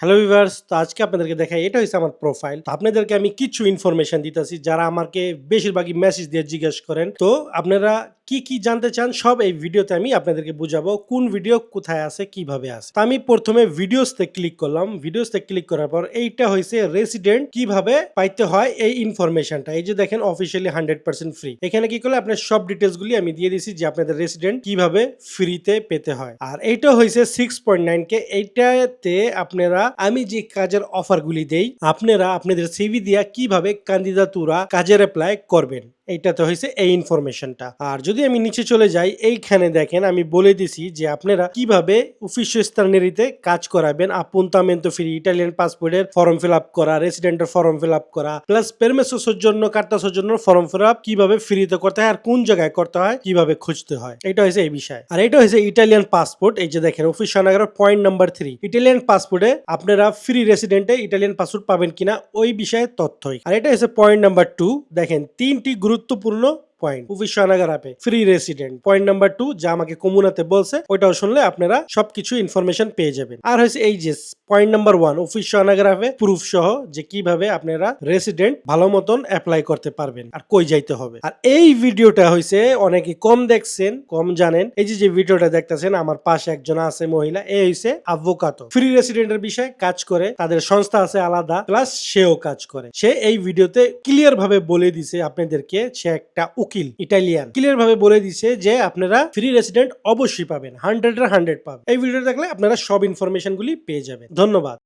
Hello viewers তো আজকে আপনাদেরকে দেখাই, এটা হচ্ছে আমার প্রোফাইল তো আপনাদেরকে আমি কিছু ইনফরমেশন দিতেছি, যারা আমাকে বেশিরভাগই মেসেজ দিয়ে জিজ্ঞেস করেন। তো আপনারা কি কি জানতে চান, সব এই ভিডিওতে আমি আপনাদেরকে বুঝাবো, কোন ভিডিও কোথায় আছে, কীভাবে আছে। তো আমি প্রথমে ভিডিওসতে ক্লিক করলাম। ভিডিওসতে ক্লিক করার পর এইটা হয়েছে রেসিডেন্ট কীভাবে পাইতে হয় এই ইনফরমেশনটা এই যে দেখেন অফিসিয়ালি হান্ড্রেড পার্সেন্ট ফ্রি এখানে কি করলে, আপনার সব ডিটেলসগুলি আমি দিয়ে দিছি যে আপনাদের রেসিডেন্ট কীভাবে ফ্রিতে পেতে হয়। আর এইটা হয়েছে সিক্স পয়েন্ট নাইন কে এইটাতে আপনারা আমি যে কাজের অফারগুলি দেই আপনারা আপনাদের সিভি দিয়া কীভাবে কান্দিদাতুরা কাজের অ্যাপ্লাই করবেন। এইটাতে হয়েছে এই ইনফরমেশনটা আর যদি আমি নিচে চলে যাই, এইখানে দেখেন আমি বলে দিছি যে আপনারা কীভাবে অফিসিয়াল স্থানেরিতে কাজ করাবেন। আপুন্তামেন্তো ফ্রি ইটালিয়ান পাসপোর্টের ফর্ম ফিল আপ করা রেসিডেন্টের ফর্ম ফিল আপ করা প্লাস পেরমেসোর জন্য কার্তাসের জন্য ফর্ম ফিল আপ কীভাবে ফ্রিতে করতে হয় আর কোন জায়গায় করতে হয়, কীভাবে খুঁজতে হয়। এটা হয়েছে এই বিষয়। আর এটা হয়েছে ইটালিয়ান পাসপোর্ট এই যে দেখেন অফিস সানাগারের পয়েন্ট নাম্বার থ্রি ইটালিয়ান পাসপোর্টে আপনারা ফ্রি রেসিডেন্টে ইটালিয়ান পাসপোর্ট পাবেন কিনা, ওই বিষয়ে তথ্যই। আর এটা হচ্ছে পয়েন্ট নাম্বার টু দেখেন তিনটি গুরুত্বপূর্ণ পয়েন্ট অ্যাপে free resident point number two যা আমাকে কমুনাতে বলছে, ওইটাও শুনলে আপনারা সবকিছু ইনফরমেশন পেয়ে যাবেন। আর হচ্ছে এই যে পয়েন্ট নাম্বার ওয়ান অফিস অ্যাপে প্রুফ সহ যে কীভাবে আপনারা রেসিডেন্ট ভালো মতন অ্যাপ্লাই করতে পারবেন আর কই যাইতে হবে। আর এই ভিডিওটা হয়েছে, অনেকে কম দেখছেন, কম জানেন। এই যে ভিডিওটা দেখতেছেন, আমার পাশে একজন আছে মহিলা, এ হইছে আভোকাতো ফ্রি রেসিডেন্টের বিষয়ে কাজ করে, তাদের সংস্থা আছে আলাদা প্লাস সেও কাজ করে। সে এই ভিডিওতে ক্লিয়ার ভাবে বলে দিছে আপনাদেরকে, সে একটা উকিল ইটালিয়ান। ক্লিয়ার ভাবে বলে দিছে যে আপনারা ফ্রি রেসিডেন্ট অবশ্যই পাবেন হান্ড্রেড হান্ড্রেড পাবেন। এই ভিডিও দেখলে আপনারা সব ইনফরমেশন গুলি পেয়ে যাবেন। ধন্যবাদ।